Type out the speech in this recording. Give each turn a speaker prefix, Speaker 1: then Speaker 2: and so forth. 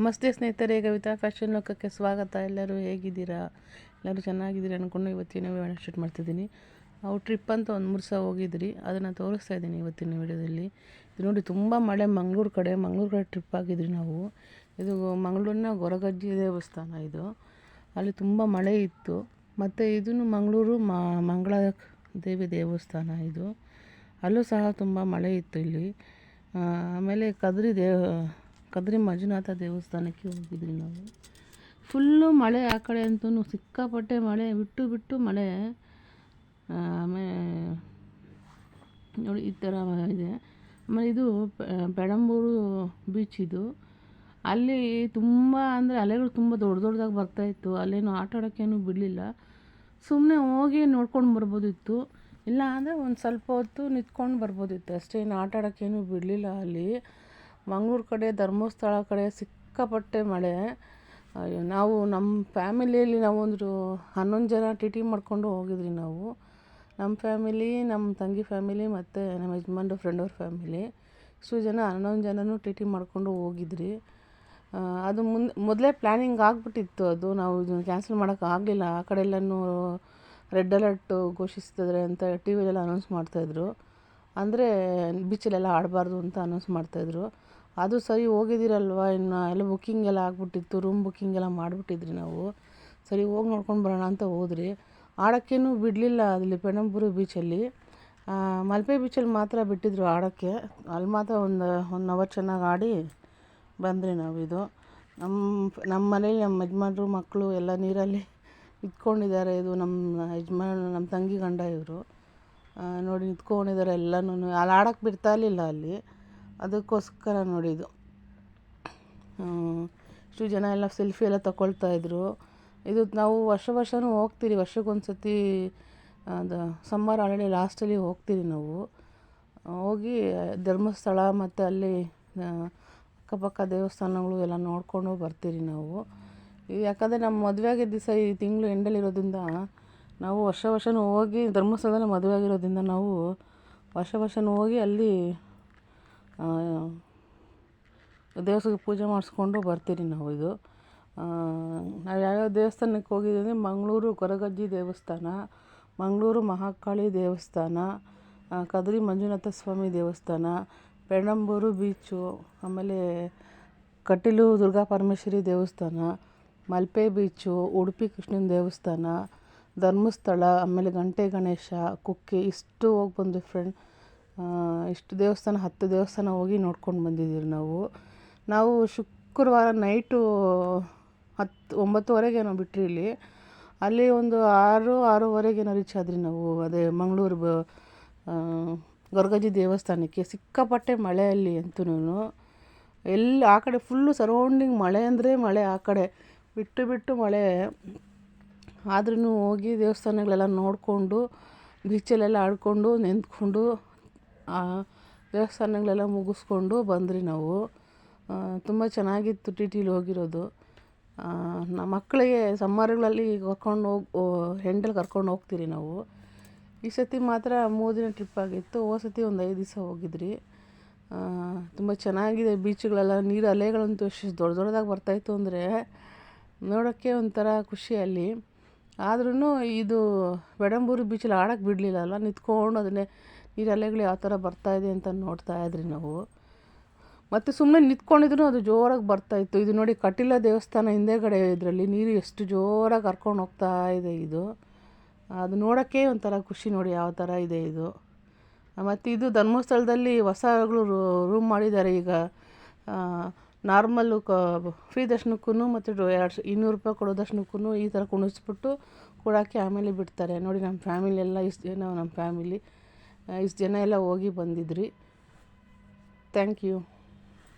Speaker 1: ನಮಸ್ತೆ ಸ್ನೇಹಿತರೆ ಕವಿತಾ ಫ್ಯಾಷನ್ ಲೋಕಕ್ಕೆ ಸ್ವಾಗತ. ಎಲ್ಲರೂ ಹೇಗಿದ್ದೀರಾ? ಎಲ್ಲರೂ ಚೆನ್ನಾಗಿದ್ದೀರಾ ಅಂದ್ಕೊಂಡು ಇವತ್ತಿನ ವಿಡಿಯೋ ಶೂಟ್ ಮಾಡ್ತಿದ್ದೀನಿ. ನಾವು ಟ್ರಿಪ್ ಅಂತ ಒಂದು ಮೂರು ಹೋಗಿದ್ರಿ. ಅದನ್ನು ತೋರಿಸ್ತಾ ಇದ್ದೀನಿ ಇವತ್ತಿನ ವಿಡಿಯೋದಲ್ಲಿ. ಇದು ನೋಡಿ, ತುಂಬ ಮಳೆ ಮಂಗಳೂರು ಕಡೆ. ಮಂಗಳೂರು ಕಡೆ ಟ್ರಿಪ್ ಆಗಿದ್ರಿ ನಾವು. ಇದು ಮಂಗಳೂರಿನ ಗೊರಗಜ್ಜಿ ದೇವಸ್ಥಾನ ಇದು. ಅಲ್ಲಿ ತುಂಬ ಮಳೆ ಇತ್ತು. ಮತ್ತು ಇದನ್ನು ಮಂಗಳೂರು ಮಂಗಳ ದೇವಿ ದೇವಸ್ಥಾನ ಇದು. ಅಲ್ಲೂ ಸಹ ತುಂಬ ಮಳೆ ಇತ್ತು ಇಲ್ಲಿ. ಆಮೇಲೆ ಕದ್ರಿ ದೇವ ಕದ್ರಿ ಮಂಜುನಾಥ ದೇವಸ್ಥಾನಕ್ಕೆ ಹೋಗಿದ್ವಿ ನಾವು. ಫುಲ್ಲು ಮಳೆ ಆ ಕಡೆ ಅಂತೂ ಸಿಕ್ಕಾಪಟ್ಟೆ ಮಳೆ, ಬಿಟ್ಟು ಬಿಟ್ಟು ಮಳೆ. ಆಮೇಲೆ ನೋಡಿ ಈ ಥರ ಇದೆ. ಆಮೇಲೆ ಇದು ಪೆಡಂಬೂರು ಬೀಚ್ ಇದು. ಅಲ್ಲಿ ತುಂಬ ಅಂದರೆ ಅಲೆಗಳು ತುಂಬ ದೊಡ್ಡ ದೊಡ್ಡದಾಗಿ ಬರ್ತಾಯಿತ್ತು ಅಲ್ಲೇನು ಆಟ ಆಡೋಕ್ಕೇನು ಬಿಡಲಿಲ್ಲ. ಸುಮ್ಮನೆ ಹೋಗಿ ನೋಡ್ಕೊಂಡು ಬರ್ಬೋದಿತ್ತು. ಇಲ್ಲ ಅಂದರೆ ಒಂದು ಸ್ವಲ್ಪ ಹೊತ್ತು ನಿಂತ್ಕೊಂಡು ಬರ್ಬೋದಿತ್ತು. ಅಷ್ಟೇನು ಆಟ ಆಡೋಕ್ಕೇನು ಬಿಡಲಿಲ್ಲ ಅಲ್ಲಿ. ಮಂಗಳೂರು ಕಡೆ, ಧರ್ಮಸ್ಥಳ ಕಡೆ ಸಿಕ್ಕಾಪಟ್ಟೆ ಮಳೆ. ಅಯ್ಯೋ, ನಾವು ನಮ್ಮ ಫ್ಯಾಮಿಲಿಯಲ್ಲಿ ನಾವೊಂದು ಹನ್ನೊಂದು ಜನ ಟಿ ಟಿ ಮಾಡಿಕೊಂಡು ಹೋಗಿದ್ವಿ ನಾವು. ನಮ್ಮ ಫ್ಯಾಮಿಲಿ ನಮ್ಮ ತಂಗಿ ಫ್ಯಾಮಿಲಿ ಮತ್ತು ನಮ್ಮ ಯಜಮಾನ್ರ ಫ್ರೆಂಡ್ ಅವ್ರ ಫ್ಯಾಮಿಲಿ. ಇಷ್ಟು ಜನ, ಹನ್ನೊಂದು ಜನನೂ ಟಿ ಟಿ ಮಾಡಿಕೊಂಡು ಹೋಗಿದ್ರಿ. ಅದು ಮುಂದೆ ಮೊದಲೇ ಪ್ಲ್ಯಾನಿಂಗ್ ಆಗಿಬಿಟ್ಟಿತ್ತು ಅದು. ನಾವು ಇದನ್ನು ಕ್ಯಾನ್ಸಲ್ ಮಾಡೋಕೆ ಆಗಲಿಲ್ಲ. ಆ ಕಡೆ ಎಲ್ಲನೂ ರೆಡ್ ಅಲರ್ಟು ಘೋಷಿಸ್ತಿದ್ರೆ ಅಂತ ಟಿ ವಿಲೆಲ್ಲ ಅನೌನ್ಸ್ ಮಾಡ್ತಾಯಿದ್ರು ಅಂದರೆ ಬೀಚಲ್ಲೆಲ್ಲ ಆಡಬಾರ್ದು ಅಂತ ಅನೌನ್ಸ್ ಮಾಡ್ತಾಯಿದ್ರು. ಅದು ಸರಿ ಹೋಗಿದ್ದೀರಲ್ವ? ಇನ್ನು ಎಲ್ಲ ಬುಕ್ಕಿಂಗ್ ಎಲ್ಲ ಆಗಿಬಿಟ್ಟಿತ್ತು ರೂಮ್ ಬುಕ್ಕಿಂಗ್ ಎಲ್ಲ ಮಾಡಿಬಿಟ್ಟಿದ್ರಿ ನಾವು. ಸರಿ, ಹೋಗಿ ನೋಡ್ಕೊಂಡು ಬರೋಣ ಅಂತ ಹೋದ್ರಿ. ಆಡೋಕ್ಕೇನು ಬಿಡಲಿಲ್ಲ ಅಲ್ಲಿ ಪೆಣಂಬೂರು ಬೀಚಲ್ಲಿ ಮಲ್ಪೆ ಬೀಚಲ್ಲಿ ಮಾತ್ರ ಬಿಟ್ಟಿದ್ರು ಆಡೋಕ್ಕೆ. ಅಲ್ಲಿ ಮಾತ್ರ ಒಂದು ಒನ್ ಅವರ್ ಚೆನ್ನಾಗಿ ಆಡಿ ಬಂದ್ರಿ ನಾವು ಇದು. ನಮ್ಮ ನಮ್ಮ ಮನೇಲಿ ನಮ್ಮ ಯಜಮಾನ್ರು ಮಕ್ಕಳು ಎಲ್ಲ ನೀರಲ್ಲಿ ಇದ್ಕೊಂಡಿದ್ದಾರೆ ಇದು ನಮ್ಮ ಯಜಮಾನ್ ನಮ್ಮ ತಂಗಿ ಗಂಡ ಇವರು. ನೋಡಿ ನಿಂತ್ಕೊಂಡಿದ್ದಾರೆ ಎಲ್ಲನೂ. ಅಲ್ಲಿ ಆಡೋಕ್ಕೆ ಬಿಡ್ತಾ ಇರಲಿಲ್ಲ ಅಲ್ಲಿ. ಅದಕ್ಕೋಸ್ಕರ ನೋಡಿ ಇದು. ಇಷ್ಟು ಜನ ಎಲ್ಲ ಸೆಲ್ಫಿ ಎಲ್ಲ ತಗೊಳ್ತಾ ಇದ್ರು. ಇದು ನಾವು ವರ್ಷ ವರ್ಷವೂ ಹೋಗ್ತೀರಿ. ವರ್ಷಕ್ಕೊಂದು ಸತಿ ಅದು ಸಮ್ಮರ್ ಆಲ್ರೆಡಿ ಲಾಸ್ಟಲ್ಲಿ ಹೋಗ್ತೀರಿ ನಾವು. ಹೋಗಿ ಧರ್ಮಸ್ಥಳ ಮತ್ತು ಅಲ್ಲಿ ಅಕ್ಕಪಕ್ಕ ದೇವಸ್ಥಾನಗಳು ಎಲ್ಲ ನೋಡಿಕೊಂಡು ಬರ್ತೀರಿ ನಾವು. ಯಾಕಂದರೆ ನಮ್ಮ ಮದುವೆ ಆಗಿದ್ದ ದಿವಸ ಈ ತಿಂಗಳು ಎಂಡಲ್ಲಿ ಇರೋದ್ರಿಂದ ನಾವು ವರ್ಷ ವರ್ಷವೂ ಹೋಗಿ ಧರ್ಮಸ್ಥಳದಲ್ಲಿ ಮದುವೆ ಆಗಿರೋದ್ರಿಂದ ನಾವು ವರ್ಷ ವರ್ಷವೂ ಹೋಗಿ ಅಲ್ಲಿ ದೇವಸ್ಥಾನಕ್ಕೆ ಪೂಜೆ ಮಾಡಿಸ್ಕೊಂಡು ಬರ್ತೀರಿ ನಾವು ಇದು. ನಾವು ಯಾವ್ಯಾವ ದೇವಸ್ಥಾನಕ್ಕೆ ಹೋಗಿದ್ದೀವಿ ಮಂಗಳೂರು ಕೊರಗಜ್ಜಿ ದೇವಸ್ಥಾನ, ಮಂಗಳೂರು ಮಹಾಕಾಳಿ ದೇವಸ್ಥಾನ ಕದರಿ ಕದ್ರಿ ಮಂಜುನಾಥ ಸ್ವಾಮಿ ದೇವಸ್ಥಾನ, ಪೆಣಂಬೂರು ಬೀಚು, ಆಮೇಲೆ ಕಟೀಲು ದುರ್ಗಾ ಪರಮೇಶ್ವರಿ ದೇವಸ್ಥಾನ, ಮಲ್ಪೆ ಬೀಚು, ಉಡುಪಿ ಕೃಷ್ಣನ ದೇವಸ್ಥಾನ ಧರ್ಮಸ್ಥಳ, ಆಮೇಲೆ ಗಂಟೆ ಗಣೇಶ, ಕುಕ್ಕೆ, ಇಷ್ಟು ಹೋಗಿ ಬಂದ್ವಿ ಫ್ರೆಂಡ್ ಇಷ್ಟು ದೇವಸ್ಥಾನ, ಹತ್ತು ದೇವಸ್ಥಾನ ಹೋಗಿ ನೋಡ್ಕೊಂಡು ಬಂದಿದ್ದೀವಿ ನಾವು. ನಾವು ಶುಕ್ರವಾರ ನೈಟು ಹತ್ತು, ಒಂಬತ್ತುವರೆಗೇನೋ ಬಿಟ್ರಿ ಇಲ್ಲಿ. ಅಲ್ಲಿ ಒಂದು ಆರು, ಆರೂವರೆಗೇನೋ ರೀಚ್ ಆದ್ರಿ ನಾವು. ಅದೇ ಮಂಗಳೂರು ಬ ಗೊರಗಜ್ಜಿ ದೇವಸ್ಥಾನಕ್ಕೆ. ಸಿಕ್ಕಾಪಟ್ಟೆ ಮಳೆಯಲ್ಲಿ ಅಂತೂ ಎಲ್ಲಿ ಆ ಕಡೆ ಫುಲ್ಲು ಸರೌಂಡಿಂಗ್ ಮಳೆ ಅಂದರೆ ಮಳೆ ಆ ಕಡೆ. ಬಿಟ್ಟು ಬಿಟ್ಟು ಮಳೆ. ಆದ್ರೂ ಹೋಗಿ ದೇವಸ್ಥಾನಗಳೆಲ್ಲ ನೋಡಿಕೊಂಡು ಬೀಚಲ್ಲೆಲ್ಲ ಆಡಿಕೊಂಡು, ನಿಂತ್ಕೊಂಡು ದೇವಸ್ಥಾನಗಳೆಲ್ಲ ಮುಗಿಸ್ಕೊಂಡು ಬಂದ್ರಿ ನಾವು. ತುಂಬ ಚೆನ್ನಾಗಿತ್ತು ಟಿ ಟಿಲಿ ಹೋಗಿರೋದು. ನಮ್ಮ ಮಕ್ಕಳಿಗೆ ಸಮ್ಮರ್ಗಳಲ್ಲಿ ಕರ್ಕೊಂಡು ಹೋಗಿ ಹೆಂಡಲ್ಲಿ ಕರ್ಕೊಂಡು ಹೋಗ್ತೀರಿ ನಾವು. ಈ ಸತಿ ಮಾತ್ರ ಮೂರು ದಿನ ಟ್ರಿಪ್ ಆಗಿತ್ತು. ಹೋದ ಸತಿ ಒಂದು ಐದು ದಿವಸ ಹೋಗಿದ್ರಿ. ತುಂಬ ಚೆನ್ನಾಗಿದೆ ಬೀಚ್ಗಳೆಲ್ಲ ನೀರು ಅಲೆಗಳಂತೂ ಎಷ್ಟು ದೊಡ್ಡ ದೊಡ್ಡದಾಗಿ ಬರ್ತಾಯಿತ್ತು ಅಂದರೆ ನೋಡೋಕ್ಕೆ ಒಂಥರ ಖುಷಿ ಅಲ್ಲಿ. ಆದ್ರೂ ಇದು ಬೆಡಂಬೂರು ಬೀಚಲ್ಲಿ ಆಡೋಕ್ಕೆ ಬಿಡಲಿಲ್ಲ ಅಲ್ಲ ನಿಂತ್ಕೊಂಡು ಅದನ್ನೇ ನೀರು ಅಲೆಗಳು ಯಾವ ಥರ ಬರ್ತಾಯಿದೆ ಅಂತ ನೋಡ್ತಾ ಇದ್ರಿ ನಾವು. ಮತ್ತು ಸುಮ್ಮನೆ ನಿಂತ್ಕೊಂಡಿದ್ರು ಅದು ಜೋರಾಗಿ ಬರ್ತಾಯಿತ್ತು ಇದು ನೋಡಿ ಕಟೀಲ ದೇವಸ್ಥಾನ ಹಿಂದೆಗಡೆ ಇದರಲ್ಲಿ ನೀರು ಎಷ್ಟು ಜೋರಾಗಿ ಕರ್ಕೊಂಡು ಹೋಗ್ತಾ ಇದೆ ಇದು. ಅದು ನೋಡೋಕ್ಕೆ ಒಂಥರ ಖುಷಿ ನೋಡಿ ಯಾವ ಥರ ಇದೆ ಇದು. ಮತ್ತು ಇದು ಧರ್ಮಸ್ಥಳದಲ್ಲಿ ಹೊಸಗಳು ರೂಮ್ ಮಾಡಿದ್ದಾರೆ ಈಗ. ನಾರ್ಮಲ್ಲು ಕ ಫ್ರೀ ದರ್ಶನಕ್ಕೂ ಮತ್ತು ಎರಡು ಇನ್ನೂರು ರೂಪಾಯಿ ಕೊಡೋ ದರ್ಶನಕ್ಕೂ ಈ ಥರ ಕುಣಿಸ್ಬಿಟ್ಟು ಕೊಡೋಕ್ಕೆ ಆಮೇಲೆ ಬಿಡ್ತಾರೆ. ನೋಡಿ ನಮ್ಮ ಫ್ಯಾಮಿಲಿ ಎಲ್ಲ ಇಷ್ಟು ಜನ, ನಮ್ಮ ಫ್ಯಾಮಿಲಿ ಇಷ್ಟು ಜನ ಎಲ್ಲ ಹೋಗಿ ಬಂದಿದ್ರಿ. Thank you